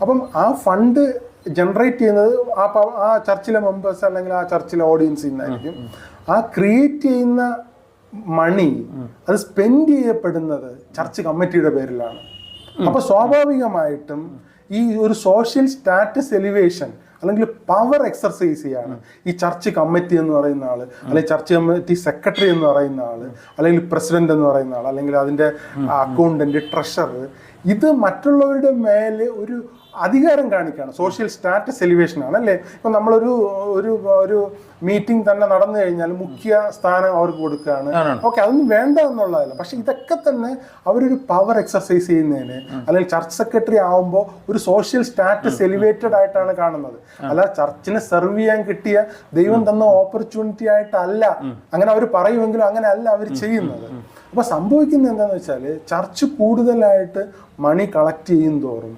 അപ്പം ആ fund generate ചെയ്യുന്നത് ആ ആ ചർച്ചിലെ മെമ്പേഴ്സ് അല്ലെങ്കിൽ ആ ചർച്ചിലെ ഓഡിയൻസിൽ നിന്നായിരിക്കും ആ ക്രിയേറ്റ് ചെയ്യുന്ന മണി അത് സ്പെൻഡ് ചെയ്യപ്പെടുന്നത് ചർച്ച് കമ്മിറ്റിയുടെ പേരിലാണ്. അപ്പൊ സ്വാഭാവികമായിട്ടും ഈ ഒരു സോഷ്യൽ സ്റ്റാറ്റസ് എലിവേഷൻ അല്ലെങ്കിൽ പവർ എക്സർസൈസ് ചെയ്യാണ് ഈ ചർച്ച് കമ്മിറ്റി എന്ന് പറയുന്ന ആൾ അല്ലെങ്കിൽ ചർച്ച് കമ്മിറ്റി സെക്രട്ടറി എന്ന് പറയുന്ന ആൾ അല്ലെങ്കിൽ പ്രസിഡന്റ് എന്ന് പറയുന്ന ആൾ അല്ലെങ്കിൽ അതിന്റെ അക്കൗണ്ടന്റ് ട്രഷറർ ഇത് മറ്റുള്ളവരുടെ മേലെ ഒരു അധികാരം കാണിക്കുകയാണ് സോഷ്യൽ സ്റ്റാറ്റസ് എലിവേഷൻ ആണ് അല്ലേ? ഇപ്പൊ നമ്മളൊരു ഒരു ഒരു മീറ്റിംഗ് തന്നെ നടന്നു കഴിഞ്ഞാൽ മുഖ്യ സ്ഥാനം അവർക്ക് കൊടുക്കുകയാണ്. ഓക്കെ അതൊന്നും വേണ്ട എന്നുള്ളതല്ല. പക്ഷെ ഇതൊക്കെ തന്നെ അവരൊരു പവർ എക്സർസൈസ് ചെയ്യുന്നതിന് അല്ലെങ്കിൽ ചർച്ച് സെക്രട്ടറി ആവുമ്പോൾ ഒരു സോഷ്യൽ സ്റ്റാറ്റസ് എലിവേറ്റഡ് ആയിട്ടാണ് കാണുന്നത്. അല്ല ചർച്ചിനെ സെർവ് ചെയ്യാൻ കിട്ടിയ ദൈവം തന്ന ഓപ്പർച്യൂണിറ്റി ആയിട്ടല്ല അങ്ങനെ അവർ പറയുമെങ്കിലും അങ്ങനെ അല്ല അവർ ചെയ്യുന്നത്. അപ്പൊ സംഭവിക്കുന്നത് എന്താണെന്ന് വെച്ചാൽ ചർച്ച് കൂടുതലായിട്ട് മണി കളക്ട് ചെയ്യും തോറും.